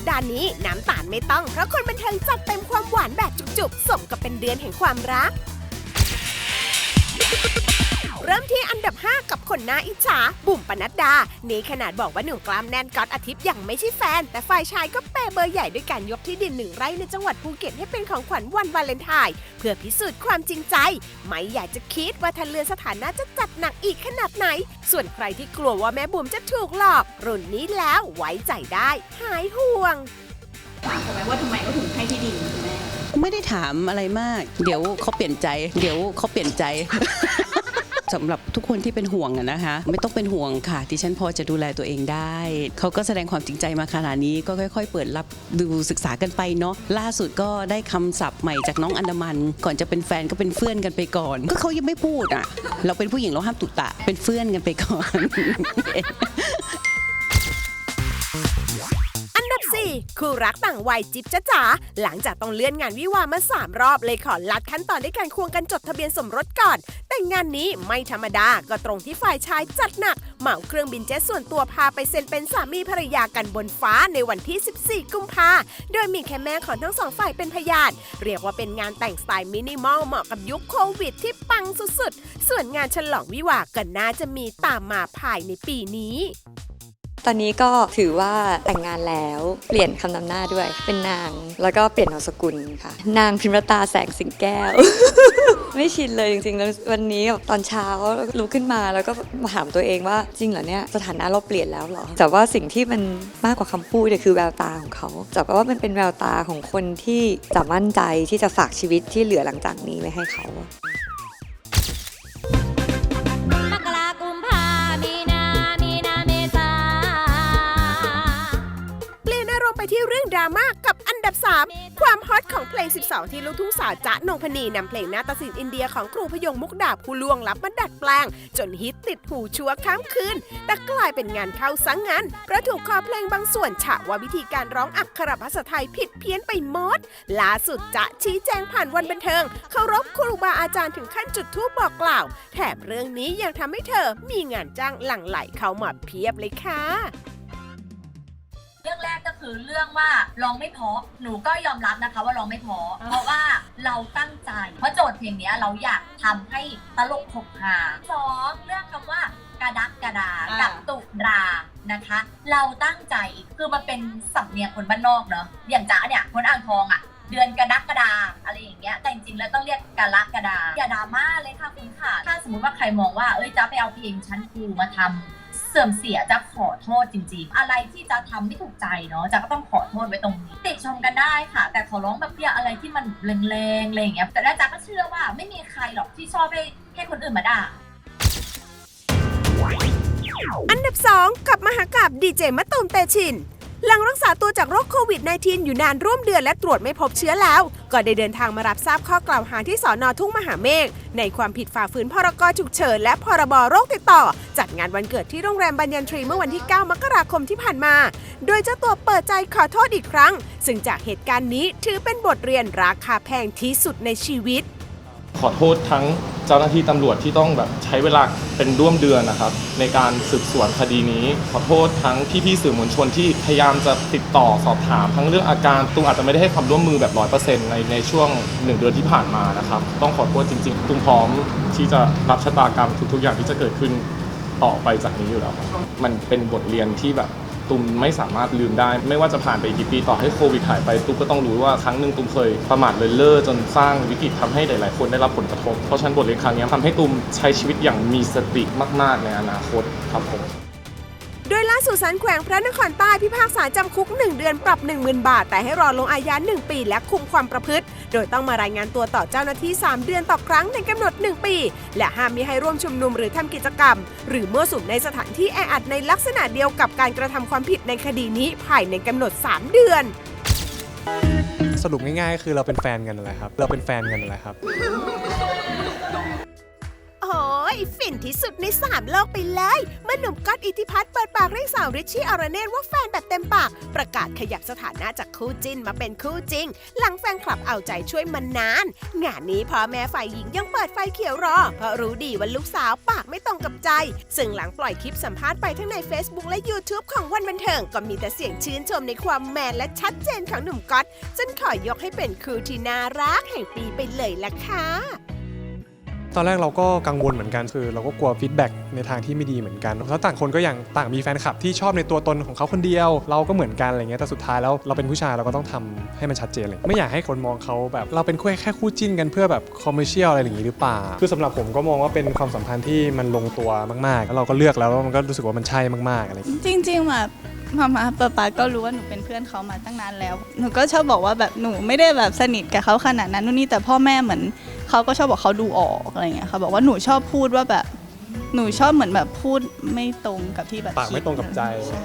ปดาห์นี้น้ำตาลไม่ต้อง เพราะคนบันเทิงจัดเต็มความหวานแบบจุกๆ สมกับเป็นเดือนแห่งความรัก เริ่มที่อันดับ 5 กับคนหน้าอิจฉาบุ๋มปนัดดา นี่ขนาดบอกว่าหนุ่มกล้ามแน่นก๊อตอาทิตย์ยังไม่ใช่แฟน แต่ฝ่ายชายก็เปย์เบอร์ใหญ่ด้วยการยกที่ดินหนึ่งไร่ในจังหวัดภูเก็ตให้เป็นของขวัญวันวาเลนไทน์เพื่อพิสูจน์ความจริงใจ ไม่อยากจะคิดว่าทันเรือนสถานะจะจัดหนักอีกขนาดไหน ส่วนใครที่กลัวว่าแม่บุ๋มจะถูกหลอก รุ่นนี้แล้วไว้ใจได้ หายห่วงถามเขาไหมว่าทำไมเขาถึงให้ที่ดินคุณแม่ไม่ได้ถามอะไรมาก เดี๋ยวเขาเปลี่ยนใจ เดี๋ยวเขาเปลี่ยนใจ สำหรับทุกคนที่เป็นห่วงอะนะคะ ไม่ต้องเป็นห่วงค่ะที่ฉันพอจะดูแลตัวเองได้ เขาก็แสดงความจริงใจมาขนาดนี้ก็ค่อย ๆ เปิดรับดูศึกษากันไปเนาะล่าสุดก็ได้คำศัพท์ใหม่จากน้องอันดามัน ก่อนจะเป็นแฟนก็เป็นเพื่อนกันไปก่อน ก็เขายังไม่พูดอะ เราเป็นผู้หญิงเราห้ามตุตะเป็นเพื่อนกันไปก่อน คู่รักต่างวัยจิ๊บจ้าจ๋าหลังจากต้องเลื่อนงานวิวามา 3 รอบเลยขอลัดขั้นตอนด้วยการควงกันจดทะเบียนสมรสก่อน แต่งานนี้ไม่ธรรมดาก็ตรงที่ฝ่ายชายจัดหนัก เหมาเครื่องบินเจ็ตส่วนตัวพาไปเซ็นเป็นสามีภรรยากันบนฟ้าในวันที่ 14 กุมภาโดยมีแค่แม่ของทั้งสองฝ่ายเป็นพยาน เรียกว่าเป็นงานแต่งสไตล์มินิมอลเหมาะกับยุคโควิดที่ปังสุดๆ ส่วนงานฉลองวิวาก็น่าจะมีตามมาภายในปีนี้ ตอนนี้ก็ถือว่าแต่งงานแล้วเปลี่ยนคำนำหน้าด้วย เป็นนางแล้วก็เปลี่ยนนามสกุลค่ะ นางพิมรตาแสงสิงแก้ว ไม่ชินเลยจริงๆแล้ววันนี้แบบตอนเช้าลุกขึ้นมาแล้วก็มาถามตัวเองว่าจริงเหรอเนี่ยสถานะเราเปลี่ยนแล้วเหรอแต่ว่าสิ่งที่มันมากกว่าคำพูดเนี่ยคือแววตาของเขาแต่ว่ามันเป็นแววตาของคนที่จะมั่นใจที่จะฝากชีวิตที่เหลือหลังจากนี้ไว้ให้เขา ที่เรื่องดราม่ากับอันดับ 3 ความฮอตของเพลง 12 ที่ลูกทุ่งสาวจ๊ะนงพนีนำเพลงนาฏศิลป์อินเดียของครูพยงมุกดาผู้ล่วงลับมาดัดแปลง จนฮิตติดหูชั่วข้ามคืน แต่กลายเป็นงานเข้าสังงานเพราะถูกคอเพลงบางส่วนฉะว่าวิธีการร้องอักขระภาษาไทยผิดเพี้ยนไปหมดล่าสุดจ๊ะชี้แจงผ่านวันบันเทิงเคารพครูบาอาจารย์ถึงขั้นจุดธูปบอกกล่าว แถมเรื่องนี้ยังทำให้เธอมีงานจ้างหลั่งไหลเข้ามาเพียบเลยค่ะ เรื่องแรกก็คือเรื่องว่าร้องไม่เพราะหนูก็ยอมรับนะคะว่าร้องไม่เพราะเพราะว่าเราตั้งใจเพราะโจทย์เพลงเนี้ยเราอยากทำให้ตลกหกหาสองเรื่องคำว่ากระดักกระดาอ่ากั กับตุรานะคะ เราตั้งใจคือมันเป็นสำเนียงคนบ้านนอกเนอะอย่างจ๋าเนี่ยคนอ่างทองอะเดือนกระดักกระดาอะไรอย่างเงี้ยแต่จริงๆแล้วต้องเรียกกะละกระดาอย่าดราม่าเลยค่ะคุณค่ะถ้าสมมติว่าใครมองว่าเอ้ยจ๊ะไปเอาเพลงชั้นครูมาทำ เสื่อมเสียจะขอโทษจริงๆ อะไรที่จะทำไม่ถูกใจเนาะจะก็ต้องขอโทษไว้ตรงนี้ติชมกันได้ค่ะ แต่ขอร้องแบบเพียอะไรที่มันแรงๆอะไรอย่างเงี้ยแต่ด้าจ๊ะก็เชื่อว่าไม่มีใครหรอกที่ชอบให้ให้คนอื่นมาด่าอันดับ 2 กับมหากาบดีเจมะตูมเตชิน หลังรักษาตัวจากโรคโควิด -19 อยู่นานร่วมเดือนและตรวจไม่พบเชื้อแล้ว ก็ได้เดินทางมารับทราบข้อกล่าวหาที่สอนอทุ่งมหาเมฆในความผิดฝ่าฝืนพรกฉุกเฉินและพรบโรคติดต่อ จัดงานวันเกิดที่โรงแรมบัญญันทรีเมื่อวันที่ 9 มกราคมที่ผ่านมา โดยเจ้าตัวเปิดใจขอโทษอีกครั้ง ซึ่งจากเหตุการณ์นี้ถือเป็นบทเรียนราคาแพงที่สุดในชีวิต ขอโทษทั้ง เจ้าหน้าที่ตำรวจที่ต้องแบบใช้เวลาเป็นร่วมเดือนนะครับ ในการสืบสวนคดีนี้ ขอโทษทั้งพี่ๆสื่อมวลชนที่พยายามจะติดต่อสอบถาม ทั้งเรื่องอาการตุ้มอาจจะไม่ได้ให้ความร่วมมือแบบร้อยเปอร์เซ็นต์ในในช่วงหนึ่งเดือนที่ผ่านมานะครับ ต้องขอโทษจริงๆตุ้มพร้อมที่จะรับชะตากรรมทุกๆอย่างที่จะเกิดขึ้นต่อไปจากนี้อยู่แล้วครับมันเป็นบทเรียนที่แบบ ตุมไม่สามารถลืมได้ ไม่ว่าจะผ่านไปกี่ปีต่อให้โควิดหายไปตุมก็ต้องรู้ว่าครั้งหนึ่งตุมเคยประมาทเลินเล่อจนสร้างวิกฤตทำให้หลาย ๆ คนได้รับผลกระทบเพราะฉะนั้นบทเรียนครั้งนี้ทำให้ตุมใช้ชีวิตอย่างมีสติมาก ๆ ในอนาคตครับผม สุดศาลแขวงพระนครใต้พิพากษาจำคุก 1 เดือนปรับ 10,000 บาท แต่ให้รอลงอาญา1 ปี และคุมความประพฤติ โดยต้องมารายงานตัวต่อเจ้าหน้าที่ 3 เดือนต่อครั้งในกำหนด 1 ปี และห้ามมิให้ร่วมชุมนุมหรือทำกิจกรรม หรือมั่วสุมในสถานที่แออัดในลักษณะเดียวกับการกระทำความผิดในคดีนี้ภายในกำหนด 3 เดือนสรุปง่ายๆ คือเราเป็นแฟนกันนั่นแหละครับ เราเป็นแฟนกันนั่นแหละครับ ฟินที่สุดในสามโลกไปเลยเมื่อหนุ่มก๊อตอิทธิพัฒน์เปิดปากเรียกสาวริชชี่อรเนตว่าแฟนแบบเต็มปาก ประกาศขยับสถานะจากคู่จิ้นมาเป็นคู่จริง หลังแฟนคลับเอาใจช่วยมานาน งานนี้พ่อแม่ฝ่ายหญิงยังเปิดไฟเขียวรอ เพราะรู้ดีว่าลูกสาวปากไม่ตรงกับใจ ซึ่งหลังปล่อยคลิปสัมภาษณ์ไปทั้งใน Facebook และ YouTube ของวันบันเทิงก็มีแต่เสียงชื่นชมในความแมนและชัดเจนของหนุ่มก๊อตจนขอยกให้เป็นคู่ที่น่ารักแห่งปีไปเลยล่ะค่ะ ตอนแรกเราก็กังวลเหมือนกันคือ เราก็กลัวฟีดแบ็กในทางที่ไม่ดีเหมือนกันเพราต่างคนก็อย่างต่างมีแฟนคลับที่ชอบในตัวตนของเขาคนเดียว เราก็เหมือนกันอะไรเงี้ยแต่สุดท้ายแล้วเราเป็นผู้ชายเราก็ต้องทำให้มันชัดเจนเลย ไม่อยากให้คนมองเขาแบบ เราเป็นแค่แค่คู่จิ้นกันเพื่อแบบคอมเมอร์เชียลอะไรอย่างงี้หรือเปล่าคือสำหรับผมก็มองว่าเป็นความสัมพันธ์ที่มันลงตัวมากๆ แล้วเราก็เลือกแล้วแล้วมันก็รู้สึกว่ามันใช่มากๆอะไรจริงๆแบบ มามาป๊าป๊าก็รู้ว่าหนูเป็นเพื่อนเขามาตั้งนานแล้ว หนูก็ชอบบอกว่าแบบหนูไม่ได้แบบสนิทกับเขาขนาดนั้นนู่นนี่แต่พ่อแม่เหมือนเขาก็ชอบบอกเขาดูออกอะไรเงี้ยค่ะบอกว่าหนูชอบพูดว่าแบบ หนูชอบเหมือนแบบพูดไม่ตรงกับที่แบบปากไม่ตรงกับใจคิด